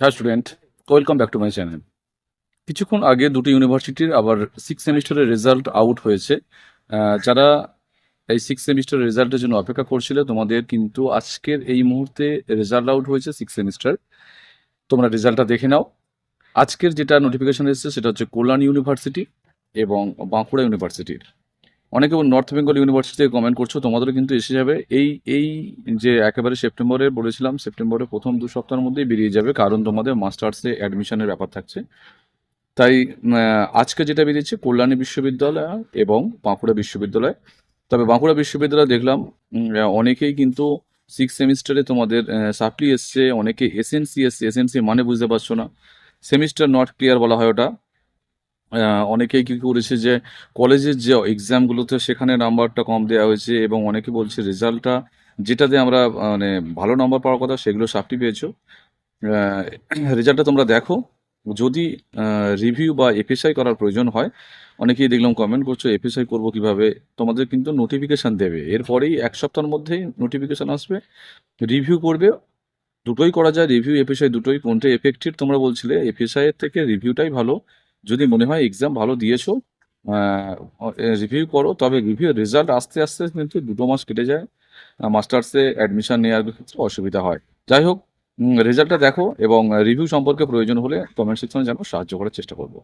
হ্যাঁ student, welcome back to my channel. কিছুক্ষণ আগে দুটো ইউনিভার্সিটির আবার সিক্স সেমিস্টারের রেজাল্ট আউট হয়েছে। যারা এই সিক্স সেমিস্টার রেজাল্টের জন্য অপেক্ষা করছিলে, তোমাদের কিন্তু আজকের এই মুহূর্তে রেজাল্ট আউট হয়েছে সিক্স সেমিস্টার তোমরা রেজাল্টটা দেখে নাও। আজকের যেটা নোটিফিকেশন এসেছে, সেটা হচ্ছে কল্যাণ ইউনিভার্সিটি এবং বাঁকুড়া ইউনিভার্সিটির অনেকে নর্থ বেঙ্গল ইউনিভার্সিটি থেকে কমেন্ট করছ, তোমাদেরও কিন্তু এসে যাবে। এই এই যে একেবারে সেপ্টেম্বরে বলেছিলাম সেপ্টেম্বরের প্রথম দু সপ্তাহের মধ্যেই বেরিয়ে যাবে, কারণ তোমাদের মাস্টার্সে অ্যাডমিশনের ব্যাপার থাকছে। তাই আজকে যেটা বেরিয়েছে, কল্যাণী বিশ্ববিদ্যালয় এবং বাঁকুড়া বিশ্ববিদ্যালয়। তবে বাঁকুড়া বিশ্ববিদ্যালয় দেখলাম অনেকেই কিন্তু সিক্স সেমিস্টারে তোমাদের সাপ্লি এসছে, অনেকে এসএনসি এসছে এসএনসি মানে বুঝতে পারছ না। সেমিস্টার নট ক্লিয়ার বলা হয় ওটা। অনেকেই কি করেছে যে কলেজের যে এক্সামগুলোতে সেখানে নাম্বারটা কম দেওয়া হয়েছে এবং অনেকে বলছে রেজাল্টটা যেটাতে আমরা মানে ভালো নাম্বার পাওয়ার কথা সেগুলো সাপ্লি পেয়েছ। রেজাল্টটা তোমরা দেখো। যদি রিভিউ বা এফএসআই করার প্রয়োজন হয়, অনেকেই দেখলাম কমেন্ট করছ এফএসআই করব কীভাবে? তোমাদের কিন্তু নোটিফিকেশান দেবে। এরপরেই এক সপ্তাহের মধ্যেই নোটিফিকেশান আসবে। রিভিউ করবে। দুটোই করা যায়। রিভিউ এফএসআই দুটোই। কোনটা এফেক্টিভ তোমরা বলছিলে এফএসআই এর থেকে রিভিউটাই ভালো। যদি মনে হয় এক্সাম ভালো দিয়েছ রিভিউ করো, তবে রিভিউ রেজাল্ট আস্তে আস্তে কিন্তু দুটো মাস কেটে যায়। মাস্টার্সে অ্যাডমিশন নেওয়ার ক্ষেত্রে অসুবিধা হয়। যাই হোক রেজাল্টটা দেখো এবং রিভিউ সম্পর্কে প্রয়োজন হলে কমেন্ট সেকশনে জানো সাহায্য করার চেষ্টা করব।